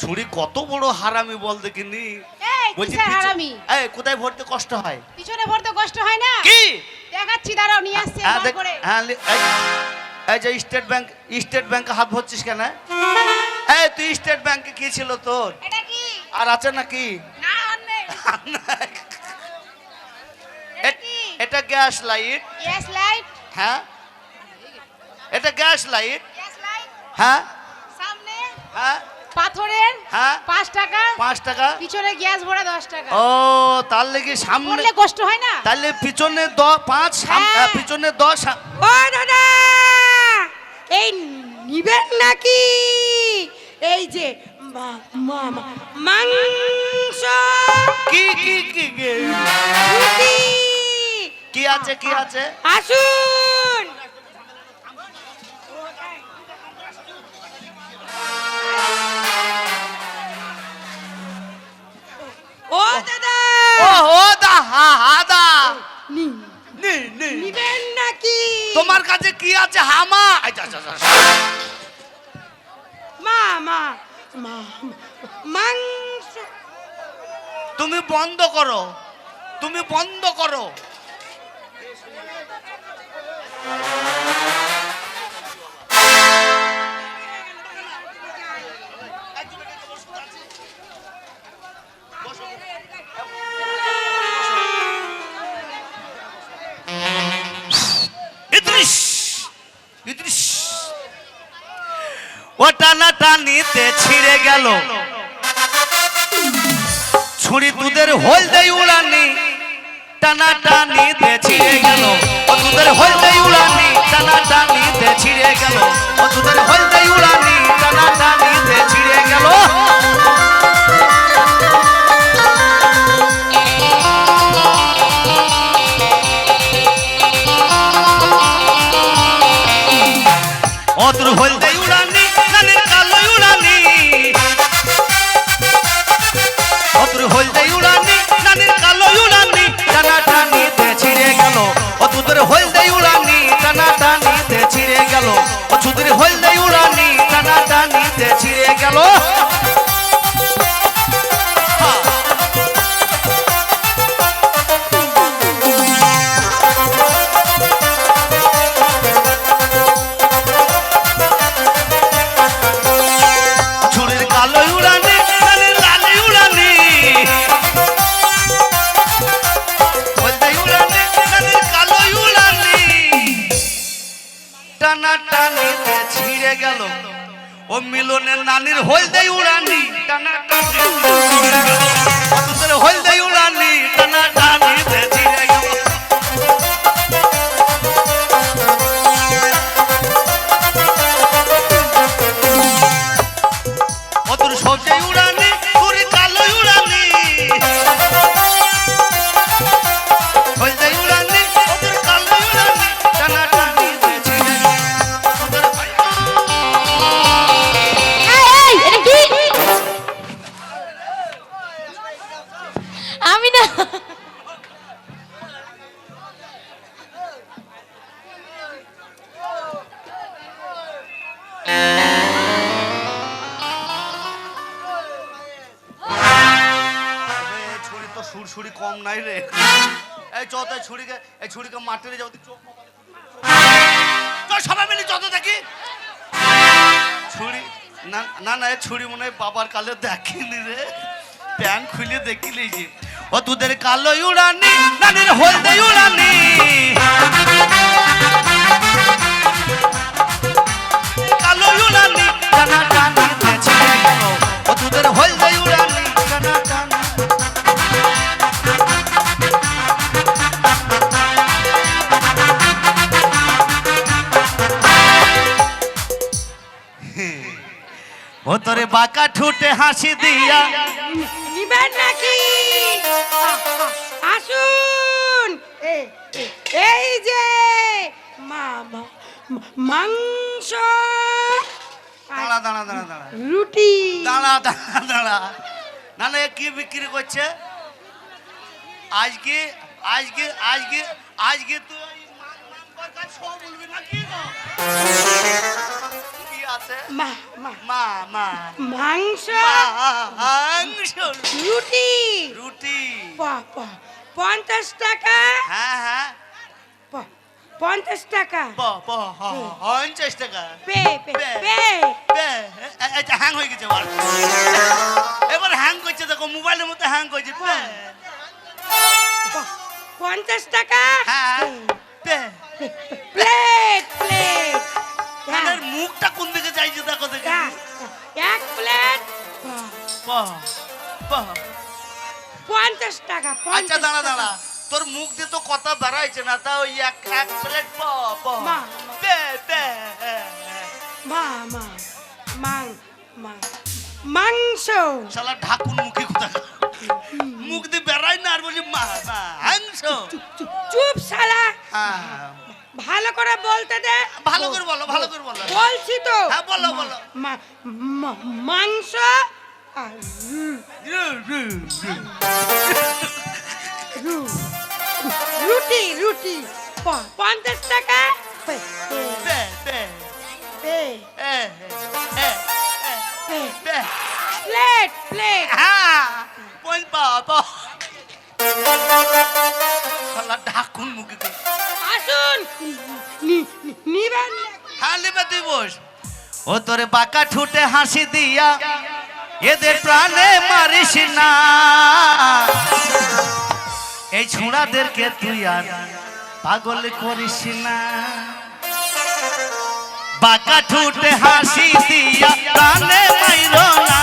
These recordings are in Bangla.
ছুরি কত বড় হারামি বল দেখিনি। বলছি হারামি? এই কোথায় ভরতে কষ্ট হয়? পিছনে ভরতে কষ্ট হয় না? কি? দেখাচ্ছি দাঁড়াও নিয়ে আসছি হ্যাঁ করে। হ্যাঁ এই যে স্টেট ব্যাংক স্টেট ব্যাংকে হাত ভরছিস কেন? এই তুই স্টেট ব্যাংকে কি ছিল তোর? এটা কি? আর আছে নাকি না আর নেই। এটা এটা গ্যাস লাইট। Gas light? হ্যাঁ? এটা গ্যাস লাইট। Gas light? হ্যাঁ? সামনে? হ্যাঁ? পাথরের হ্যাঁ। পাঁচ টাকা পাঁচ টাকা। পিছনে গ্যাস ভরা দশ টাকা। ও তার লেগে সামনে কষ্ট হয় না? তাহলে পিছনে দ পাঁচ হ্যাঁ। পিছনে দশ ও দাদা! এই নিবেন নাকি? এই যে মাংস। কি কি কি কি? কি আছে কি আছে? আসুন। মাংস। তুমি বন্ধ করো। তুমি বন্ধ করো। টানা টানিতে ছিঁড়ে গেল। ছুরি দুধের হোল দেই উড়ানি টানা টানি দে ছিঁড়ে গেল। ও দুধের হোল দেই উড়ানি টানা টানি দে ছিঁড়ে গেল। ও দুধের হোল দেই উড়ানি টানা টানি দে ছিঁড়ে গেল। অতুর হোল দেই উড়ানি ও দুধের মিলনের নানির হলদে উড়ানি। টানা টানিতে সুরসুরি কম নাই রে। এই চ, তো এই ছুরিকে এই ছুরিকে মাটিতে যাব তুই চোখ সবাই মিলে যত দেখি। ছুরি, না না না ছুরি মনে বাবার কালে দেখিনি রে। প্যান খুলে দেখিলি যে। ও তোদের কালো উড়ানি নানির হলদে উড়ানি কালো উড়ানি টানা টানি ও তোদের হলদে ও তোরে বাঁকা ঠুটে হাসি দিয়া। নিবেন নাকি? আসুন। এই যে মা মা- মা- মাংস দাঁড়া দাঁড়া দাঁড়া দাঁড়া। রুটি। দাঁড়া দাঁড়া দাঁড়া। না না কি বিক্রি করছে? আজকে আজকে আজকে আজকে তুই সব বলবি না কি আছে? মা মা। মা মা। মাংস? মাংস। রুটি। রুটি। প- পঞ্চাশ টাকা? হ্যাঁ হ্যাঁ। পঞ্চাশ টাকা? পঞ্চাশ টাকা। Pay pay pay. এটা হ্যাং হয়ে গেছে এবার এবার হ্যাং করছে দেখো মোবাইলের মধ্যে হ্যাং করছে পঞ্চাশ টাকা? হ্যাঁ। চাইছে দেখো দেখে। এক প্লেট। পঞ্চাশ টাকা আচ্ছা দাঁড়া দাঁড়া। তোর মুখ দিয়ে তো কথা বেড়াইছে না তা ওই এক এক প্লেট মাংস। শালা ঢাকুন মুখে কথা মুখ দিয়ে বেড়াই না আর বলি মা মা হাংস চুপ চুপ চুপ শালা। হ্যাঁ। ভালো করে বলতে দে। ভালো করে বলো ভালো করে বলো। বলছি তো। হ্যাঁ, বলো, বলো। মাংস রুটি রুটি। পঞ্চাশ টাকা। Plate plate. হ্যাঁ পঞ্চ বস ও তোর বাঁকা ঠুটে হাসি দিয়া এদের প্রাণে মারিস না। এই ছোঁড়াদেরকে তুই আর পাগল করিস না। বাঁকা ঠুটে হাসি দিয়া প্রাণে মাইর না।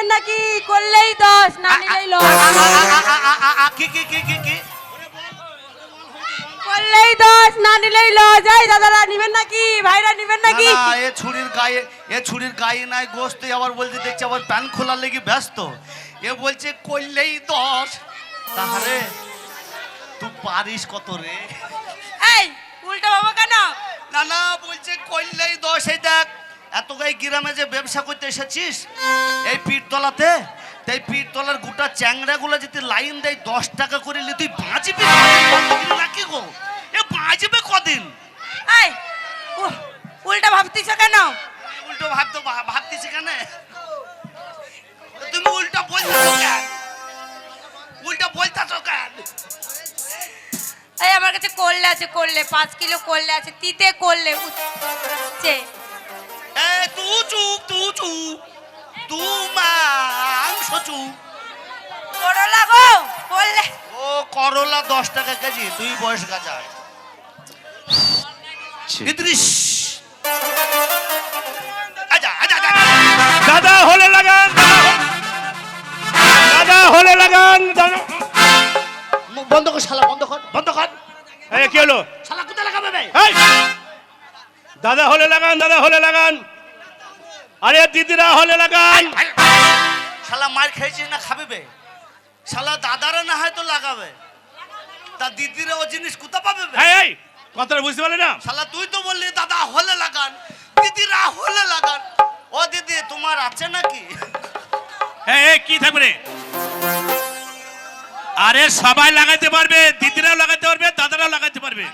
দাদারা নিবেন নাকি করলেই দশ না নিলেই লস কি কি কি কি কি? করলেই দশ না নিলেই লস এই দাদারা নিবেন নাকি ভাইরা নিবেন নাকি না, এ ছুরির গায়ে এ ছুরির গায়ে নাই গোস্ত আবার বলছে দেখছি আবার প্যান খোলার লেগে ব্যস্ত। এ বলছে করলেই দশ তাহলে তুই পারিস কত রে? এই উল্টা বাবা কেন? না না বলছে করলেই দশ এই দেখ এত গাই গ্রামে যে ব্যবসা করতে এসেছিস? এই পীরতলাতে? তাই পীরতলার গোটা চ্যাংড়াগুলো যদি লাইন দেয় দশ টাকা করে নিলে তুই বাঁচবি? নাকি গো? এ বাঁচবে কদিন? এই উল্টা ভাবতিছ কেন? উল্টো ভাবতো ভাবতিস কেন? তুমি উল্টা বলতেছো কেন? উল্টা বলতেছো কেন? এই আমার কাছে করলে আছে করলে পাঁচ কিলো করলে আছে তিতে করলে তু চুপ তু চুপ তু মাংস চুপ করলা গো করলে। ও করলা দশ টাকা কেজি দুই বয়স গাজার ইদ্রিস। আজা আজা আজা দাদা হলে লাগান দাদা হলে লাগান দাদা- বন্ধ কর শালা বন্ধ কর। বন্ধ কর। এই কি হলো? শালা কোথায় লাগাবে এই! দাদা হলে লাগান দাদা হলে লাগান। আরে দিদিরা হলে লাগান শালা মার খেয়েছিস না খাবে বে শালা দাদারা না হয় তো লাগাবে। তা দিদিরা ও জিনিস কোথা পাবে বে? এই কথাটা বুঝতে পারলে না? শালা তুই তো বললি দাদা হলে লাগান দিদিরা হলে লাগান। ও দিদি তোমার আছে নাকি? এই কি থাকবে রে? আরে সবাই লাগাইতে পারবে দিদিরাও লাগাইতে পারবে